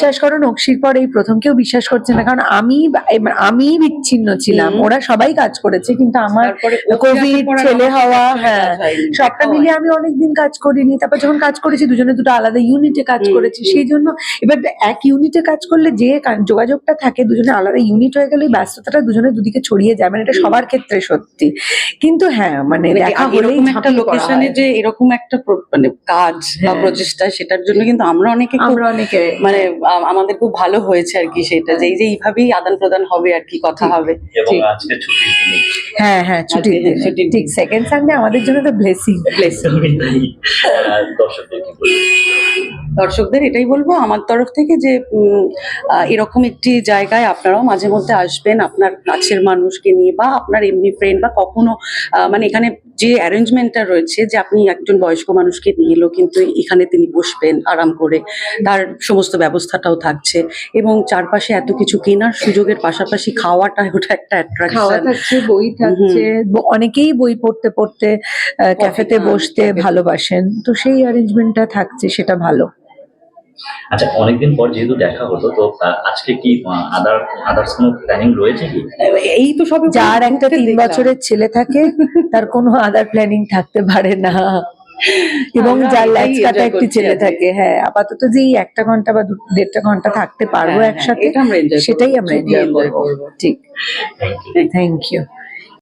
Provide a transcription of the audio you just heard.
বিশ্বাস করো নকশির পর এই প্রথম কেউ বিশ্বাস করছে না। কারণ আমি আমি বিচ্ছিন্ন ছিলাম। ওরা সবাই কাজ করেছে কিন্তু আমার কোভিড ছেলে হওয়া হ্যাঁ। সবটা মিলিয়ে আমি অনেকদিন কাজ করিনি। তারপর যখন কাজ করেছি দুজনে দুটো আলাদা ইউনিটে কাজ করেছি। সেই জন্য এবার এক ইউনিটে কাজ করলে যে যোগাযোগটা থাকে দুজনে আলাদা ইউনিট হয়ে গেলে ওই ব্যস্ততাটা দুজনের দুদিকে ছড়িয়ে যায়। মানে এটা সবার ক্ষেত্রে সত্যি। কিন্তু হ্যাঁ মানে মানে দেখা হলেই একটা লোকেশনে যে এরকম একটা মানে কাজ বা হ্যাঁ। প্রচেষ্টা সেটার জন্য কিন্তু আমরা অনেকে আমরা অনেকে মানে আমাদের খুব ভালো হয়েছে আর কি সেটা যে এই যে এইভাবেই আদান প্রদান হবে আর কি কথা হবে। ঠিক। আজকে হ্যাঁ হ্যাঁ দিনে। ছুটির ঠিক সেকেন্ড সানডে আমাদের জন্য তো ব্লেসিং দর্শকদের এটাই বলব আমার তরফ থেকে যে এরকম একটি জায়গায় আপনারাও মাঝে মধ্যে আসবেন আপনার কাছের মানুষকে নিয়ে বা আপনার এমনি ফ্রেন্ড বা কখনো মানে এখানে যে অ্যারেঞ্জমেন্টটা রয়েছে যে আপনি একজন বয়স্ক মানুষকে নিয়ে এলো কিন্তু এখানে তিনি বসবেন আরাম করে তার সমস্ত ব্যবস্থাটাও থাকছে এবং চারপাশে এত কিছু কেনার সুযোগের পাশাপাশি খাওয়াটা ওটা একটা অ্যাট্রাকশন বই থাকছে অনেকেই বই পড়তে পড়তে ক্যাফেতে বসতে ভালোবাসেন। তো সেই অ্যারেঞ্জমেন্টটা থাকছে সেটা ভালো। আচ্ছা অনেকদিন পর যেহেতু দেখা হলো তো আজকে কি আদার আদার্স কোনো প্ল্যানিং রয়েছে কি? এই তো সবে যার একটা তিন বছরের ছেলে থাকে তার কোনো আদার প্ল্যানিং থাকতে পারে না। এবং যার ল্যাচ কাটা একটি ছেলে থাকে হ্যাঁ আপাতত যে একটা ঘণ্টা বা দু- দেড়টা ঘণ্টা থাকতে পারব হ্যাঁ, হ্যাঁ, একসাথে সেটাই আমরা এনজয় করব। করব। ঠিক। Thank you